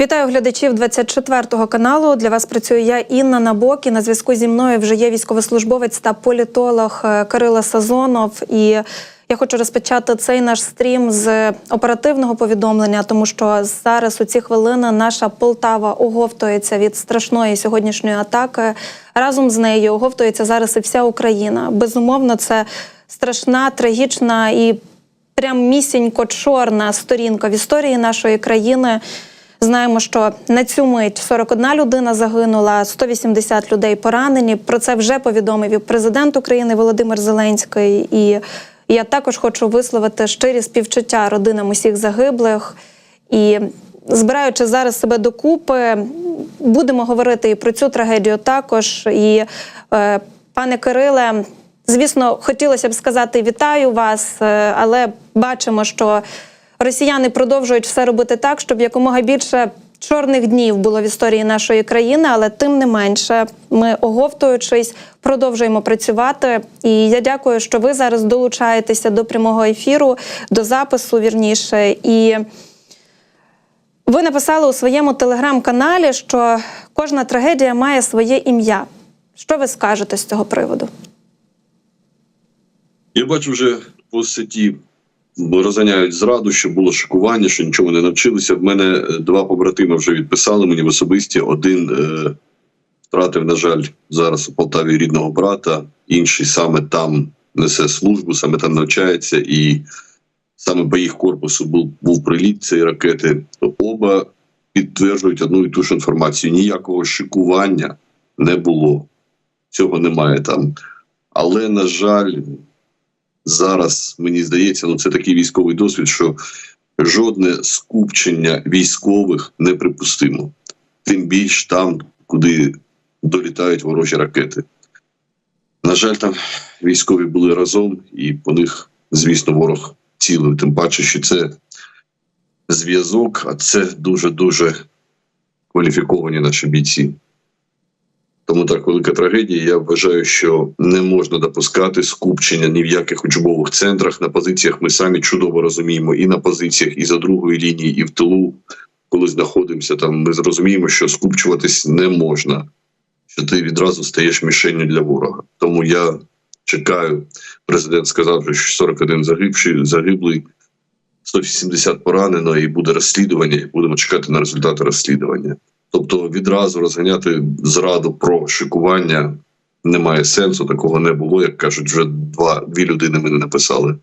Вітаю глядачів 24 каналу. Для вас працюю я Інна Набок. І на зв'язку зі мною вже є військовослужбовець та політолог е, Кирило Сазонов. І я хочу розпочати цей наш стрім з оперативного повідомлення, тому що зараз у ці хвилини наша Полтава оговтується від страшної сьогоднішньої атаки. Разом з нею оговтується зараз і вся Україна. Безумовно, це страшна, трагічна і прям місінько чорна сторінка в історії нашої країни. Знаємо, що на цю мить 41 людина загинула, 180 людей поранені. Про це вже повідомив і президент України Володимир Зеленський. І я також хочу висловити щирі співчуття родинам усіх загиблих. І збираючи зараз себе докупи, будемо говорити і про цю трагедію також. І е, пане Кириле, звісно, хотілося б сказати вітаю вас, е, але бачимо, що росіяни продовжують все робити так, щоб якомога більше чорних днів було в історії нашої країни, але тим не менше, ми оговтуючись, продовжуємо працювати. І я дякую, що ви зараз долучаєтеся до прямого ефіру, до запису вірніше. І ви написали у своєму телеграм-каналі, що кожна трагедія має своє ім'я. Що ви скажете з цього приводу? Я бачу вже по сеті розганяють зраду, що було шокування, що нічого не навчилися. В мене е, два побратими вже відписали мені в особисті. Один е, втратив, на жаль, зараз у Полтаві рідного брата, інший саме там несе службу, саме там навчається, і саме по їх корпусу був, був приліт цієї ракети. Оба підтверджують одну і ту ж інформацію. Ніякого шикування не було. Цього немає там. Але, на жаль, зараз мені здається, ну це такий військовий досвід, що жодне скупчення військових неприпустимо, тим більш там, куди долітають ворожі ракети. На жаль, там військові були разом, і по них, звісно, ворог цілив. Тим паче, що це зв'язок, а це дуже дуже кваліфіковані наші бійці. Тому так велика трагедія. Я вважаю, що не можна допускати скупчення ні в яких учбових центрах. На позиціях ми самі чудово розуміємо, і на позиціях, і за другої лінії, і в тилу, коли знаходимося там, ми зрозуміємо, що скупчуватись не можна, що ти відразу стаєш мішенню для ворога. Тому я чекаю. Президент сказав, що 41 загибший, загиблий, 170 поранено, і буде розслідування. Будемо чекати на результати розслідування. Тобто відразу розганяти зраду про шикування немає сенсу, такого не було. Як кажуть, вже два дві людини мене написали.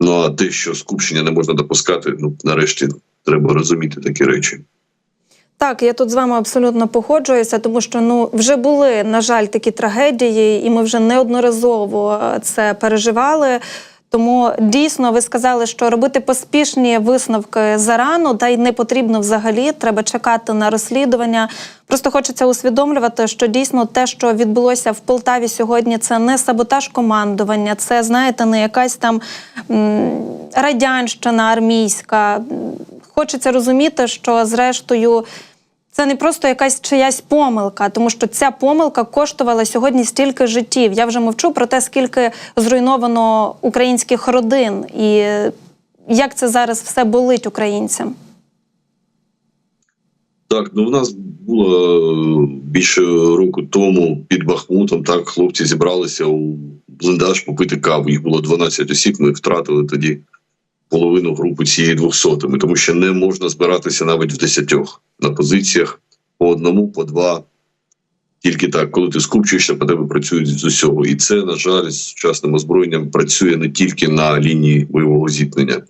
Ну а те, що скупчення не можна допускати, ну нарешті треба розуміти такі речі. Так, я тут з вами абсолютно погоджуюся, тому що ну вже були, на жаль, такі трагедії, і ми вже неодноразово е, це переживали. Тому дійсно ви сказали, що робити поспішні висновки зарано, та й не потрібно взагалі. Треба чекати на розслідування. Просто хочеться усвідомлювати, що дійсно те, що відбулося в Полтаві сьогодні, це не саботаж командування, це знаєте, не якась там радянщина армійська. Хочеться розуміти, що зрештою. Це не просто якась чиясь помилка, тому що ця помилка коштувала сьогодні стільки життів. Я вже мовчу про те, скільки зруйновано українських родин, і як це зараз все болить українцям. Так, ну в нас було більше року тому під Бахмутом. Так, хлопці зібралися у бліндаж попити каву. Їх було 12 осіб. Ми втратили тоді половину групи цієї 200 тому що не можна збиратися навіть в десятьох на позиціях по одному, по два. Тільки так, коли ти скупчуєшся, по тебе працюють з усього. І це, на жаль, з сучасним озброєнням працює не тільки на лінії бойового зіткнення.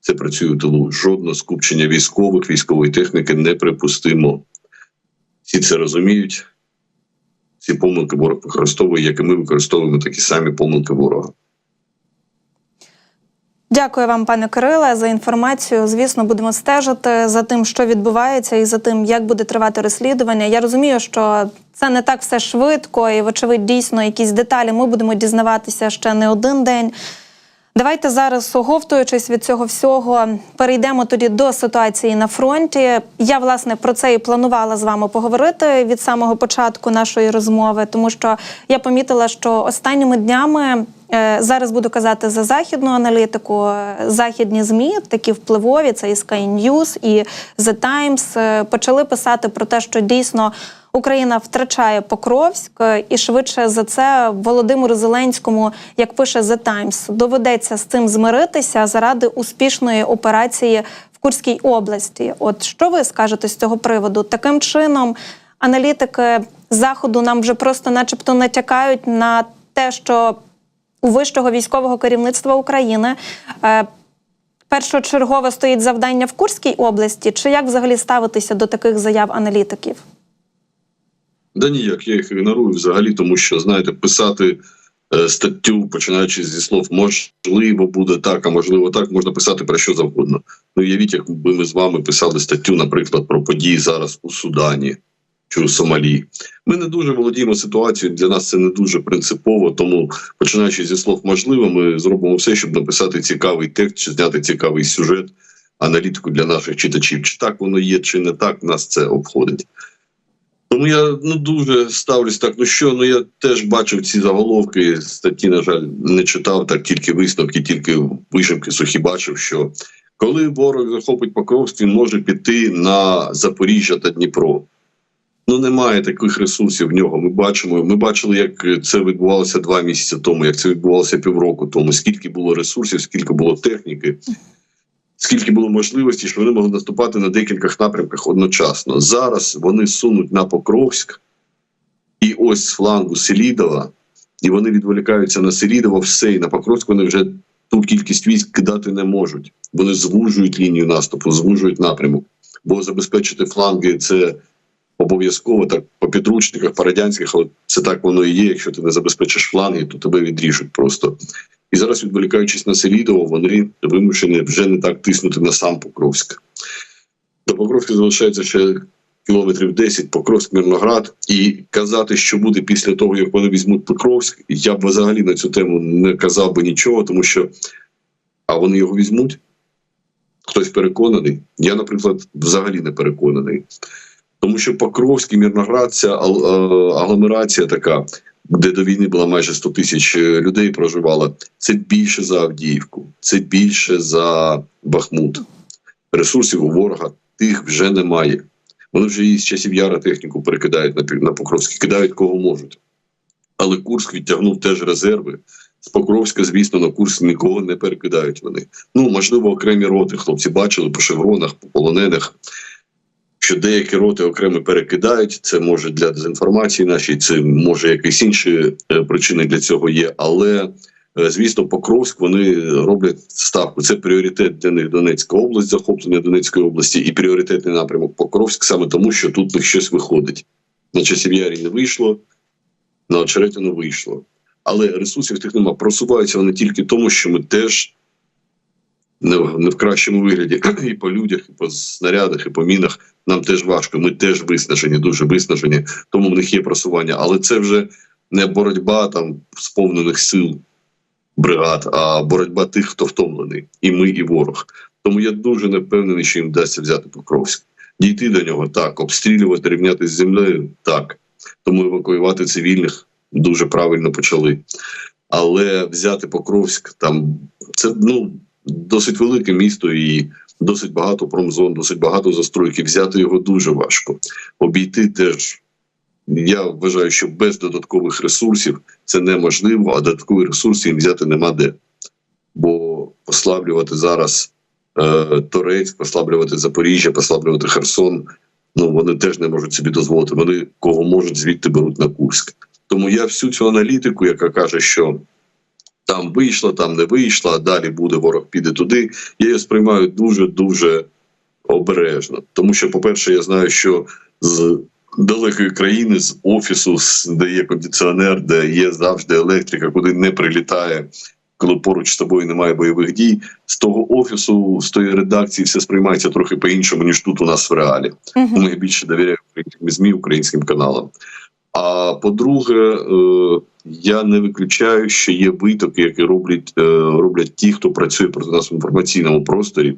Це працює у тилу. Жодне скупчення військових, військової техніки неприпустимо. Всі це розуміють. Ці помилки ворог використовує, як і ми використовуємо такі самі помилки ворога. Дякую вам, пане Кириле, за інформацію. Звісно, будемо стежити за тим, що відбувається, і за тим, як буде тривати розслідування. Я розумію, що це не так все швидко, і, вочевидь, дійсно, якісь деталі ми будемо дізнаватися ще не один день. Давайте зараз, оговтуючись від цього всього, перейдемо тоді до ситуації на фронті. Я власне про це і планувала з вами поговорити від самого початку нашої розмови, тому що я помітила, що останніми днями зараз буду казати за західну аналітику. е, Західні змі, такі впливові, це і Sky News, і The Times, е, почали писати про те, що дійсно Україна втрачає Покровськ, е, і швидше за це Володимиру Зеленському, як пише The Times, доведеться з цим змиритися заради успішної операції в Курській області. От що ви скажете з цього приводу? Таким чином, аналітики заходу нам вже просто, начебто, натякають на те, що вищого військового керівництва України е, першочергове стоїть завдання в Курській області, чи як взагалі ставитися до таких заяв аналітиків? Да ніяк, я їх ігнорую взагалі, тому що, знаєте, писати е, статтю, починаючи зі слов можливо буде так, а можливо так, можна писати про що завгодно. Ну, уявіть, якби ми з вами писали статтю, наприклад, про події зараз у Судані чи у Сомалі. Ми не дуже володіємо ситуацією. Для нас це не дуже принципово. Тому, починаючи зі слов можливо, ми зробимо все, щоб написати цікавий текст, чи зняти цікавий сюжет, аналітику для наших читачів. Чи так воно є, чи не так, нас це обходить. Тому я ну дуже ставлюсь так. Ну що, ну я теж бачив ці заголовки. Статті, на жаль, не читав так, тільки висновки, тільки вишивки сухі бачив, що коли ворог захопить Покровськ, він може піти на Запоріжжя та Дніпро. Ну немає таких ресурсів в нього. Ми бачимо. Ми бачили, як це відбувалося два місяці тому, як це відбувалося півроку тому. Скільки було ресурсів, скільки було техніки, скільки було можливостей, що вони могли наступати на декількох напрямках одночасно. Зараз вони сунуть на Покровськ, і ось з флангу Селідова, і вони відволікаються на Селідово, все, і на Покровськ вони вже ту кількість військ кидати не можуть. Вони звужують лінію наступу, звужують напрямок. Бо забезпечити фланги це обов'язково так по підручниках, по радянських, але це так воно і є. Якщо ти не забезпечиш фланги, то тебе відріжуть просто. І зараз, відволікаючись на Селідово, вони вимушені вже не так тиснути на сам Покровськ. До Покровська залишається ще кілометрів 10, Покровськ, Мирноград. І казати, що буде після того, як вони візьмуть Покровськ, я б взагалі на цю тему не казав би нічого, тому що а вони його візьмуть. Хтось переконаний. Я, наприклад, взагалі не переконаний. Тому що Покровський Мірноград, е, агломерація така, де до війни було майже 100 тисяч е, людей проживало, це більше за Авдіївку, це більше за Бахмут. Ресурсів у ворога тих вже немає. Вони вже і з часів Яра техніку перекидають на, на Покровський, кидають кого можуть. Але Курськ відтягнув теж резерви. З Покровська, звісно, на Курськ нікого не перекидають вони. Ну, можливо, окремі роти хлопці бачили по шевронах, по полонених що деякі роти окремо перекидають. Це може для дезінформації нашій, це може якісь інші е, причини для цього є. Але е, звісно, Покровськ вони роблять ставку. Це пріоритет для них Донецька область, захоплення Донецької області, і пріоритетний напрямок Покровськ саме тому, що тут них щось виходить. На часів Ярі не вийшло, на Очеретину вийшло. Але ресурсів тих нема. Просуваються вони тільки тому, що ми теж не в, не в кращому вигляді і по людях, і по снарядах, і по мінах. Нам теж важко. Ми теж виснажені, дуже виснажені. Тому в них є просування. Але це вже не боротьба там сповнених сил бригад, а боротьба тих, хто втомлений, і ми, і ворог. Тому я дуже не впевнений, що їм вдасться взяти Покровськ. Дійти до нього так, обстрілювати, рівняти з землею так. Тому евакуювати цивільних дуже правильно почали. Але взяти Покровськ там це ну досить велике місто і досить багато промзон, досить багато застройки. Взяти його дуже важко. Обійти теж. Я вважаю, що без додаткових ресурсів це неможливо, а додаткові ресурси їм взяти нема де. Бо послаблювати зараз е, Торецьк, послаблювати Запоріжжя, послаблювати Херсон. Ну вони теж не можуть собі дозволити. Вони кого можуть звідти беруть на Курськ. Тому я всю цю аналітику, яка каже, що там вийшло, там не вийшло, а далі буде ворог піде туди. Я її сприймаю дуже дуже обережно. Тому що, по-перше, я знаю, що з далекої країни, з офісу, де є кондиціонер, де є завжди електрика, куди не прилітає. Коли поруч з тобою немає бойових дій, з того офісу, з тої редакції, все сприймається трохи по-іншому, ніж тут у нас в реалі. Тому я більше довіряю українським ЗМІ, українським каналам. А по-друге, е, я не виключаю, що є витоки, які роблять, е, роблять ті, хто працює проти нас в інформаційному просторі.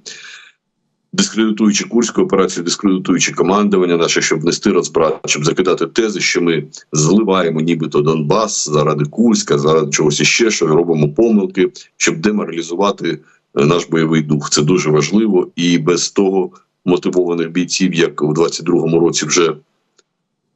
дискредитуючи курську операцію, дискредитуючи командування наше, щоб внести розбрат, щоб закидати тези, що ми зливаємо нібито Донбас заради Курська, заради чогось іще, що робимо помилки, щоб деморалізувати е, наш бойовий дух. Це дуже важливо, і без того мотивованих бійців, як у 22-му році, вже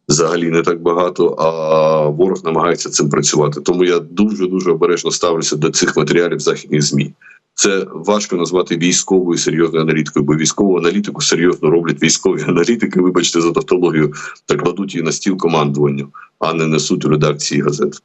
взагалі не так багато. А ворог намагається цим працювати. Тому я дуже дуже обережно ставлюся до цих матеріалів західних змі. Це важко назвати військовою серйозною аналітикою, бо військову аналітику серйозно роблять військові аналітики. Вибачте за тавтологію, та кладуть її на стіл командуванню, а не несуть у редакції газет.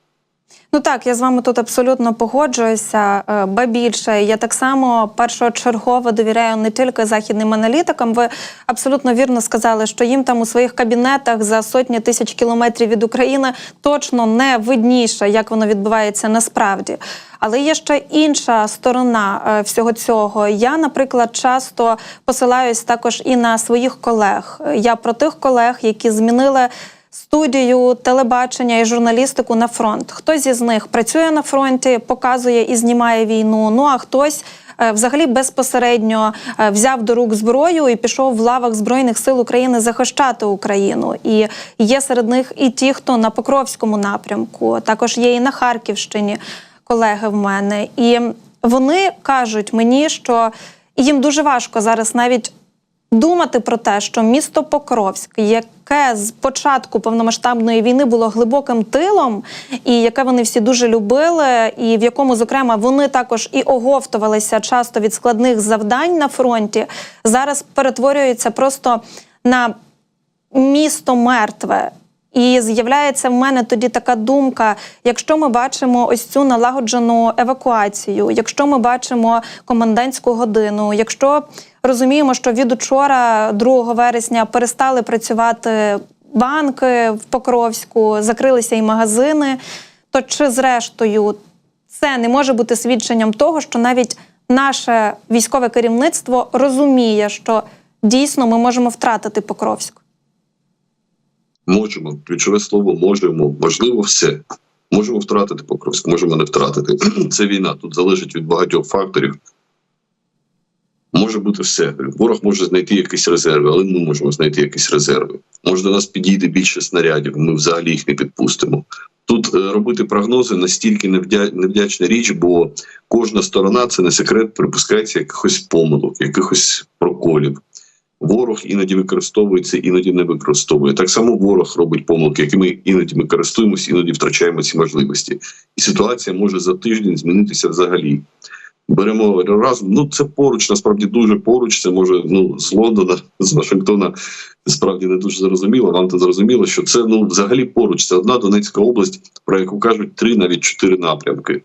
Ну так, я з вами тут абсолютно погоджуюся. Е, Ба більше я так само першочергово довіряю не тільки західним аналітикам. Ви абсолютно вірно сказали, що їм там у своїх кабінетах за сотні тисяч кілометрів від України точно не видніше, як воно відбувається насправді. Але є ще інша сторона е, всього цього. Я, наприклад, часто посилаюсь також і на своїх колег. Я про тих колег, які змінили студію, телебачення і журналістику на фронт. Хтось із них працює на фронті, показує і знімає війну. Ну а хтось. е, Взагалі безпосередньо е, взяв до рук зброю і пішов в лавах збройних сил України захищати Україну. І є серед них і ті, хто на Покровському напрямку, також є і на Харківщині колеги в мене. І вони кажуть мені, що їм дуже важко зараз навіть думати про те, що місто Покровськ, яке з початку повномасштабної війни було глибоким тилом, і яке вони всі дуже любили, і в якому, зокрема, вони також і оговтувалися часто від складних завдань на фронті, зараз перетворюється просто на місто мертве. І з'являється в мене тоді така думка: якщо ми бачимо ось цю налагоджену евакуацію, якщо ми бачимо комендантську годину, якщо розуміємо, що від учора, 2 вересня, перестали працювати банки в Покровську, закрилися і магазини, то чи зрештою це не може бути свідченням того, що навіть наше військове керівництво розуміє, що дійсно ми можемо втратити Покровськ? Можемо ключове слово можемо. Можливо, все. Можемо втратити Покровськ, можемо не втратити. Це війна. Тут залежить від багатьох факторів. Може бути все. Ворог може знайти якісь резерви, але ми можемо знайти якісь резерви. Може до нас підійде більше снарядів, ми взагалі їх не підпустимо. Тут е, робити прогнози настільки невдя... невдячна річ, бо кожна сторона це не секрет, припускається якихось помилок, якихось проколів. Ворог іноді використовується, іноді не використовує. Так само ворог робить помилки, якими іноді ми користуємося, іноді втрачаємо ці можливості. І ситуація може за тиждень змінитися взагалі. Беремо разом. Ну це поруч, насправді дуже поруч. Це може ну з Лондона, з Вашингтона. Справді не дуже зрозуміло. Вам то зрозуміло, що це ну взагалі поруч. Це одна Донецька область, про яку кажуть три, навіть чотири напрямки.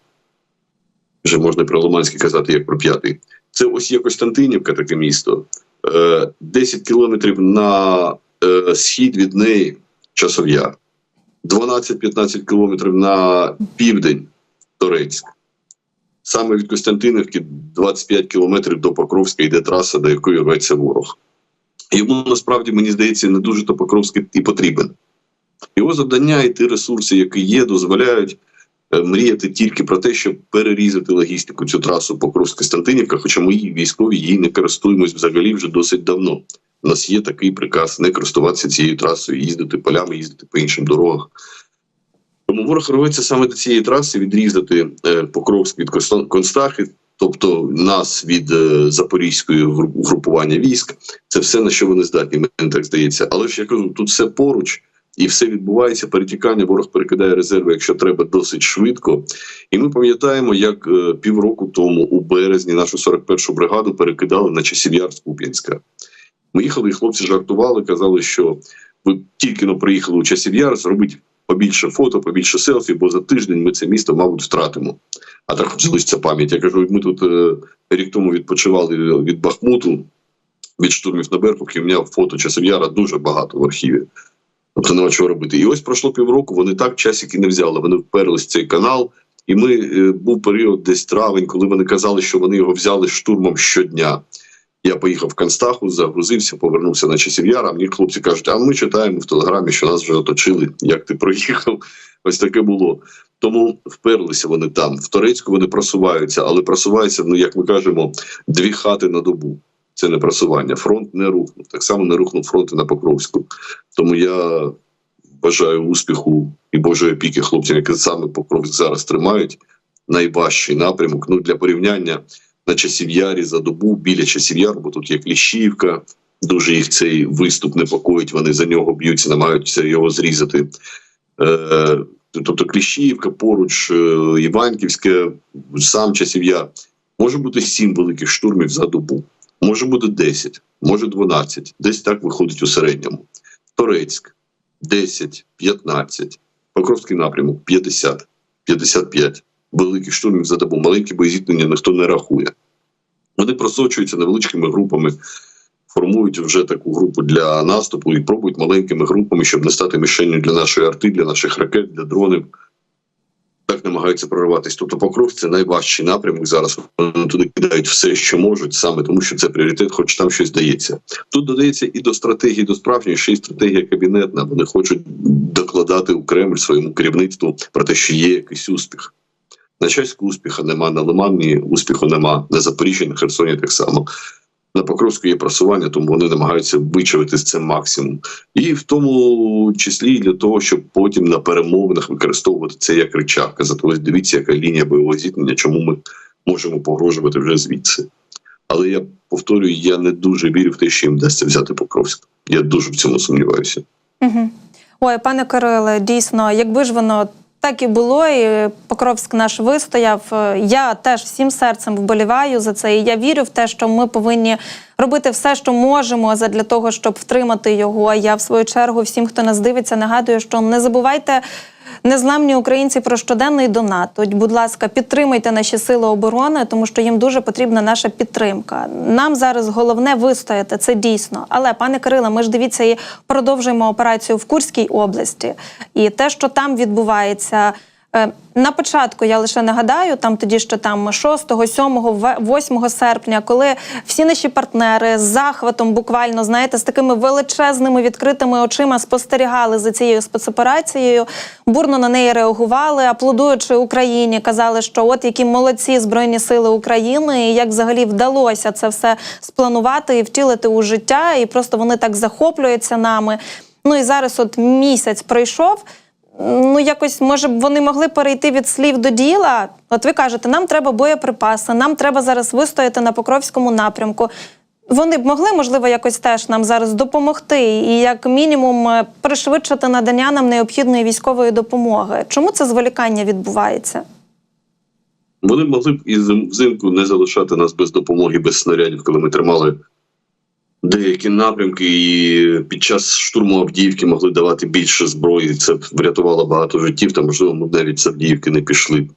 Вже можна про Лиманський казати, як про п'ятий. Це ось є Костянтинівка, таке місто. Е, 10 кілометрів на е, схід від неї Часов'яр, 12-15 кілометрів на південь Торецьк. Саме від Костянтинівки 25 кілометрів до Покровська йде траса, до якої рветься ворог. Йому насправді, мені здається, не дуже то Покровський і потрібен. Його завдання і ті ресурси, які є, дозволяють е, мріяти тільки про те, щоб перерізати логістику цю трасу Покровськ-Костянтинівка, хоча ми військові її не користуємось взагалі вже досить давно. У нас є такий приказ не користуватися цією трасою, їздити полями, їздити по іншим дорогах. Тому ворог рветься саме до цієї траси відрізати е, Покровськ від Констахи, тобто нас від е, запорізької групування військ. Це все на що вони здатні, мені так здається. Але ж я кажу, тут все поруч. І все відбувається перетікання. Ворог перекидає резерви, якщо треба, досить швидко. І ми пам'ятаємо, як е, півроку тому, у березні, нашу 41-ту бригаду перекидали на часів Яр з Куп'янська. Ми їхали, і хлопці жартували, казали, що ви тільки но приїхали у часів Яр, зробіть побільше фото, побільше селфі, бо за тиждень ми це місто, мабуть, втратимо. А так залишиться пам'ять. Я кажу, ми тут е, рік тому відпочивали від Бахмуту, від штурмів на Беркуті. У мене фото часів Яра дуже багато в архіві. Тобто нема чого робити. І ось пройшло півроку, вони так часики не взяли. Вони вперлись в цей канал. І ми е, був період десь травень, коли вони казали, що вони його взяли штурмом щодня. Я поїхав в Констаху, загрузився, повернувся на часів яра. Мені хлопці кажуть, а ми читаємо в телеграмі, що нас вже оточили. Як ти проїхав? Ось таке було. Тому вперлися вони там. В Торецьку вони просуваються, але просуваються, ну як ми кажемо, дві хати на добу. Це не просування. Фронт не рухнув. Так само не рухнув фронт на Покровську. Тому я бажаю успіху і Божої опіки хлопцям, які саме Покровськ зараз тримають. Найважчий напрямок. Ну для порівняння на часів ярі за добу біля часів яру, бо тут є Кліщівка. Дуже їх цей виступ непокоїть. Вони за нього б'ються, намагаються його зрізати. Е, тобто Кліщівка, поруч е, Іванківське, сам часів яр. Може бути сім великих штурмів за добу, може бути 10, може 12. Десь так виходить у середньому. Торецьк 10, 15, Покровський напрямок 50, 55 великих штурмів за добу. Маленькі боєзіткнення ніхто не рахує. Вони просочуються невеличкими групами, формують вже таку групу для наступу і пробують маленькими групами, щоб не стати мішенню для нашої арти, для наших ракет, для дронів. Так намагаються прориватись. Тобто Покров це найважчий напрямок зараз. Вони туди кидають все, що можуть, саме тому, що це пріоритет, хоч там щось дається. Тут додається і до стратегії, до справжньої, ще й стратегія кабінетна. Вони хочуть докладати у Кремль своєму керівництву про те, що є якийсь успіх. На Чеську успіху нема, на Лимані успіху нема, на Запоріжжі, на Херсоні так само. На Покровську є просування, тому вони намагаються вичавити з це максимум. І в тому числі для того, щоб потім на перемовинах використовувати це як речах. Казати, ось дивіться, яка лінія бойового зіткнення, чому ми можемо погрожувати вже звідси. Але я повторюю, я не дуже вірю в те, що їм вдасться взяти Покровськ. Я дуже в цьому сумніваюся. Угу. Ой, пане Кириле, дійсно, якби ж воно так і було, і Покровськ наш вистояв. е, Я теж всім серцем вболіваю за це. І я вірю в те, що ми повинні робити все, що можемо для того, щоб втримати його. Я в свою чергу всім, хто нас дивиться, нагадую, що не забувайте. Незламні українці про щоденний донат. От, будь ласка, підтримуйте наші сили оборони, тому що їм дуже потрібна наша підтримка. Нам зараз головне вистояти, це дійсно. Але, пане Кириле, ми ж дивіться і продовжуємо операцію в Курській області. І те, що там відбувається. Е, На початку я лише нагадаю, там тоді ще там 6, 7, 8 серпня, коли всі наші партнери з захватом, буквально знаєте, з такими величезними відкритими очима спостерігали за цією спецоперацією, бурно на неї реагували, аплодуючи Україні, казали, що от які молодці збройні сили України, і як взагалі вдалося це все спланувати і втілити у життя, і просто вони так захоплюються нами. Ну і зараз, от місяць пройшов. Ну, якось може б вони могли перейти від слів до діла. От ви кажете, нам треба боєприпаси, нам треба зараз вистояти на Покровському напрямку. Вони б могли, можливо, якось теж нам зараз допомогти і, як мінімум, е, пришвидшити надання нам необхідної військової допомоги. Чому це зволікання відбувається? Вони могли б і взимку не залишати нас без допомоги, без снарядів, коли ми тримали деякі напрямки, і під час штурму Авдіївки могли давати більше зброї. Це врятувало багато життів, та можливо, ми навіть з Авдіївки не пішли.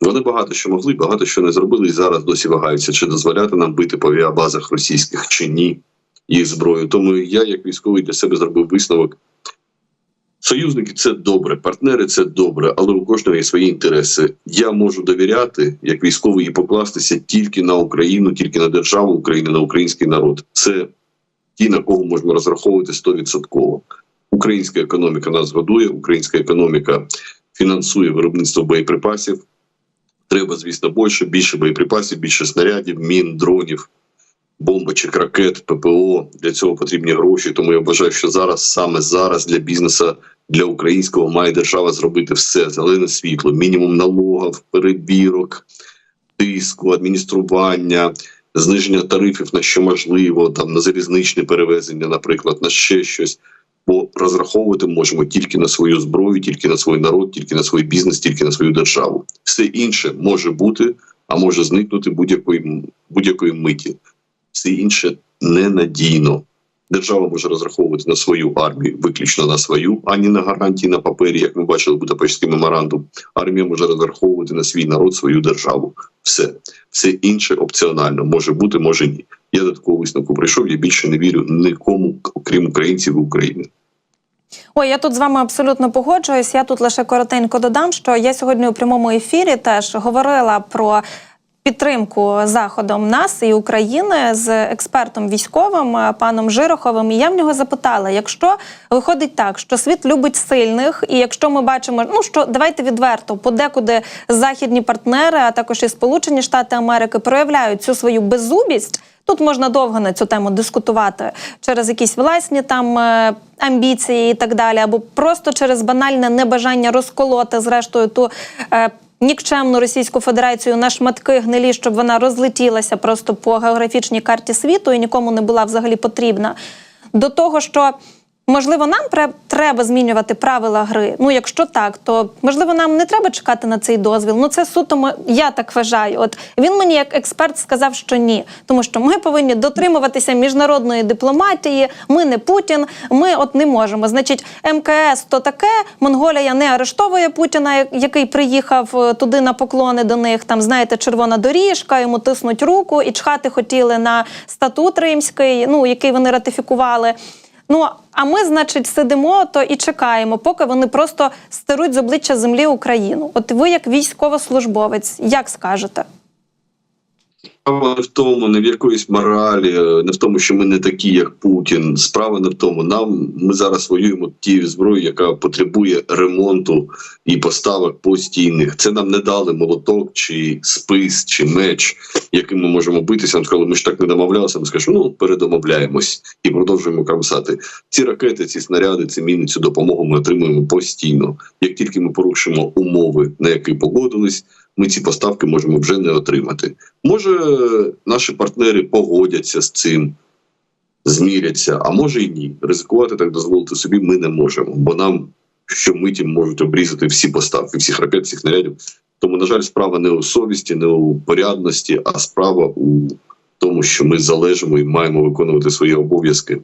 Вони багато що могли, багато що не зробили, і зараз досі вагаються, чи дозволяти нам бити по авіабазах російських чи ні їх зброю. Тому я, як військовий, для себе зробив висновок. Союзники це добре, партнери це добре, але у кожного є свої інтереси. Я можу довіряти як військовий і покластися тільки на Україну, тільки на державу України, на український народ. Це ті, на кого можна розраховувати 100%. Українська економіка нас годує, українська економіка фінансує виробництво боєприпасів. Треба, звісно, більше, більше боєприпасів, більше снарядів, мін, дронів, бомбочок, ракет, ППО. Для цього потрібні гроші. Тому я вважаю, що зараз, саме зараз, для бізнесу, для українського має держава зробити все зелене світло, мінімум налогів, перебірок, тиску, адміністрування, зниження тарифів на що можливо, там на залізничне перевезення, наприклад, на ще щось. Бо розраховувати можемо тільки на свою зброю, тільки на свій народ, тільки на свій бізнес, тільки на свою державу. Все інше може бути, а може зникнути будь-якої будь-якої миті. Все інше ненадійно. Держава може розраховувати на свою армію, виключно на свою, а не на гарантії на папері, як ми бачили Будапештський меморандум. Армія може розраховувати на свій народ, свою державу. Все, все інше опціонально може бути, може ні. Я до такого висновку прийшов. Я більше не вірю нікому, окрім українців і України. Ой, я тут з вами абсолютно погоджуюсь. Я тут лише коротенько додам, що я сьогодні у прямому ефірі теж говорила про. Підтримку заходом нас і України з експертом військовим е, паном Жироховим. І я в нього запитала: якщо виходить так, що світ любить сильних, і якщо ми бачимо, ну що давайте відверто, подекуди західні партнери, а також і Сполучені Штати Америки проявляють цю свою беззубість, Тут можна довго на цю тему дискутувати через якісь власні там е, амбіції і так далі, або просто через банальне небажання розколоти зрештою ту. Нікчемну Російську Федерацію на шматки гнилі, щоб вона розлетілася просто по географічній карті світу і нікому не була взагалі потрібна. До того, що можливо нам треба змінювати правила гри. Ну, якщо так, то можливо нам не треба чекати на цей дозвіл. Ну це суто я так вважаю. От він мені як експерт сказав, що ні, тому що ми повинні дотримуватися міжнародної дипломатії. Ми не Путін, ми от не можемо. Значить, МКС то таке. Монголія не арештовує Путіна, який приїхав е, туди на поклони до них. Там знаєте, червона доріжка, йому тиснуть руку і чхати хотіли на статут римський, ну який вони ратифікували. Ну а ми, значить, сидимо то і чекаємо, поки вони просто стеруть з обличчя землі Україну. От ви, як військовослужбовець, як скажете? Справа не в тому, не в якоїсь моралі, е, не в тому, що ми не такі, як Путін. Справа не в тому. Нам ми зараз воюємо тією зброєю, яка потребує ремонту і поставок постійних. Це нам не дали молоток, чи спис, чи меч, яким ми можемо битися. Нам сказали, ми ж так не домовлялися. Ми скажемо, ну передомовляємось і продовжуємо крамсати. Ці ракети, ці снаряди, ці міни, цю допомогу ми отримуємо постійно. Як тільки ми порушимо умови, на які погодились, ми ці поставки можемо вже не отримати. Може, наші партнери погодяться з цим, зміряться, а може і ні. Ризикувати так дозволити собі ми не можемо, бо нам щомиті можуть обрізати всі поставки, всіх ракет, всіх нарядів. Тому, на жаль, справа не у совісті, не у порядності, а справа у тому, що ми залежимо і маємо виконувати свої обов'язки.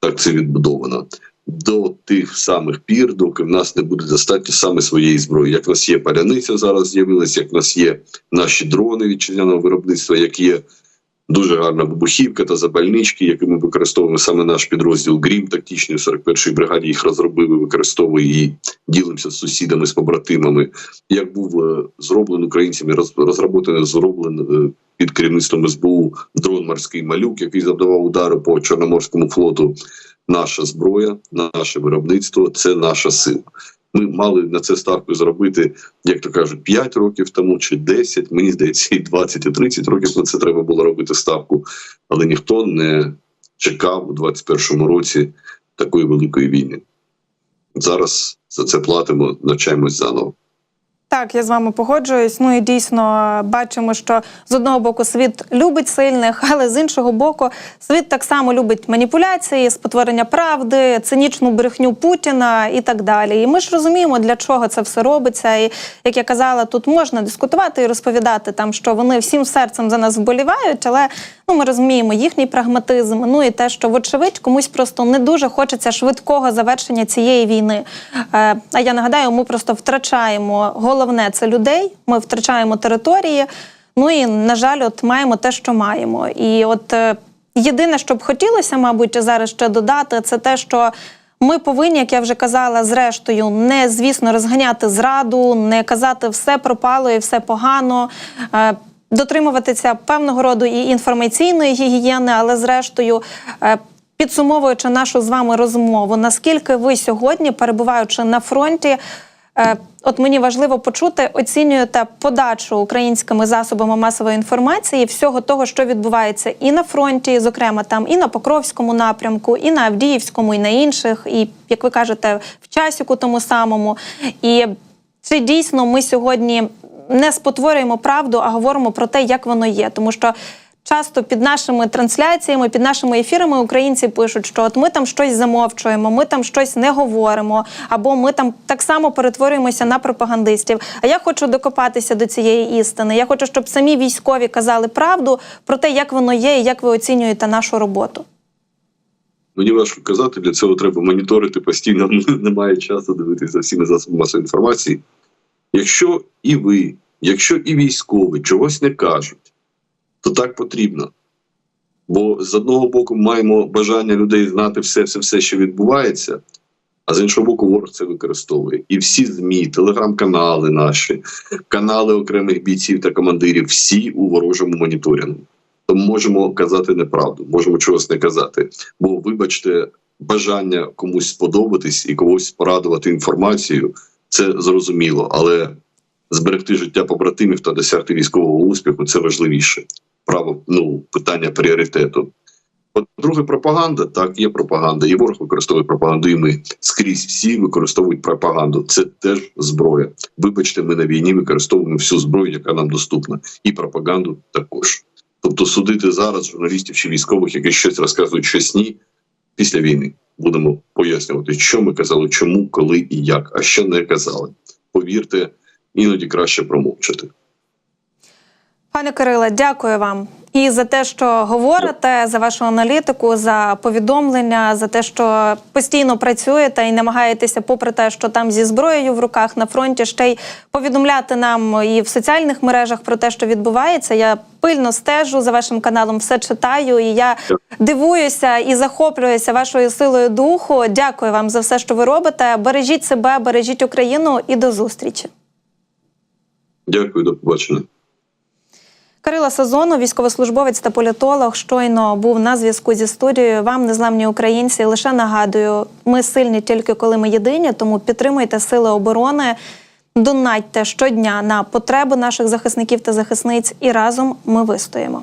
Так це відбудовано. До тих самих пір, доки в нас не буде достатньо саме своєї зброї. Як в нас є паляниця зараз з'явилася, як в нас є наші дрони вітчизняного виробництва, як є дуже гарна вибухівка та запальнички, які ми використовуємо саме наш підрозділ Грім тактичний у 41-й бригаді їх розробив і використовує і ділимося з сусідами, з побратимами. Як був е, зроблений українцями, роз, розроблений, зроблений е, під керівництвом СБУ дрон морський малюк, який завдавав удари по Чорноморському флоту. Наша зброя, наше виробництво це наша сила. Ми мали на це ставку зробити, як то кажуть, 5 років тому чи 10, мені здається, і 20, і 30 років на це треба було робити ставку, але ніхто не чекав у 21-му році такої великої війни. Зараз за це платимо, навчаємось заново. Так, я з вами погоджуюсь. Ну і дійсно бачимо, що з одного боку світ любить сильних, але з іншого боку, світ так само любить маніпуляції, спотворення правди, цинічну брехню Путіна і так далі. І ми ж розуміємо, для чого це все робиться. І як я казала, тут можна дискутувати і розповідати там, що вони всім серцем за нас вболівають, але ну ми розуміємо їхній прагматизм. Ну і те, що вочевидь комусь просто не дуже хочеться швидкого завершення цієї війни. Е, а я нагадаю, ми просто втрачаємо головне це людей. Ми втрачаємо території. Ну і на жаль, от маємо те, що маємо. І от е, єдине, що б хотілося, мабуть, зараз ще додати, це те, що. Ми повинні, як я вже казала, зрештою, не звісно розганяти зраду, не казати все пропало і все погано, е, дотримуватися певного роду і інформаційної гігієни, але зрештою. е, Підсумовуючи нашу з вами розмову, наскільки ви сьогодні, перебуваючи на фронті, от мені важливо почути, оцінюєте подачу українськими засобами масової інформації всього того, що відбувається і на фронті, зокрема там і на Покровському напрямку, і на Авдіївському, і на інших, і як ви кажете, в часіку тому самому. І чи дійсно ми сьогодні не спотворюємо правду, а говоримо про те, як воно є, тому що. Часто під нашими трансляціями, під нашими ефірами українці пишуть, що от ми там щось замовчуємо, ми там щось не говоримо, або ми там так само перетворюємося на пропагандистів. А я хочу докопатися до цієї істини. Я хочу, щоб самі військові казали правду про те, як воно є, і як ви оцінюєте нашу роботу. Мені важко казати, для цього треба моніторити постійно. Немає часу дивитися за всіми засобами масової інформації. Якщо і ви, якщо і військові чогось не кажуть, то так потрібно. Бо з одного боку маємо бажання людей знати все, все, все, що відбувається, а з іншого боку, ворог це використовує. І всі ЗМІ, телеграм-канали наші, канали окремих бійців та командирів, всі у ворожому моніторингу. Тому можемо казати неправду, можемо чогось не казати. Бо, вибачте, бажання комусь сподобатись і когось порадувати інформацію, це зрозуміло, але зберегти життя побратимів та досягти військового успіху це важливіше. Право ну питання пріоритету. По-друге, пропаганда так, є пропаганда. І ворог використовує пропаганду, і ми скрізь всі використовують пропаганду. Це теж зброя. Вибачте, ми на війні використовуємо всю зброю, яка нам доступна, і пропаганду також. Тобто, судити зараз журналістів чи військових, які щось розказують, щось ні, після війни будемо пояснювати, що ми казали, чому, коли і як, а що не казали. Повірте, іноді краще промовчати. Пане Кириле, дякую вам і за те, що говорите, за вашу аналітику, за повідомлення, за те, що постійно працюєте і намагаєтеся, попри те, що там зі зброєю в руках на фронті, ще й повідомляти нам і в соціальних мережах про те, що відбувається. Я пильно стежу за вашим каналом, все читаю, і я дивуюся і захоплююся вашою силою духу. Дякую вам за все, що ви робите. Бережіть себе, бережіть Україну і до зустрічі. Дякую, до побачення. Кирила Сазону, військовослужбовець та політолог, щойно був на зв'язку зі студією. Вам, незламні українці, лише нагадую, ми сильні тільки коли ми єдині, тому підтримуйте сили оборони, донатьте щодня на потреби наших захисників та захисниць, і разом ми вистоїмо.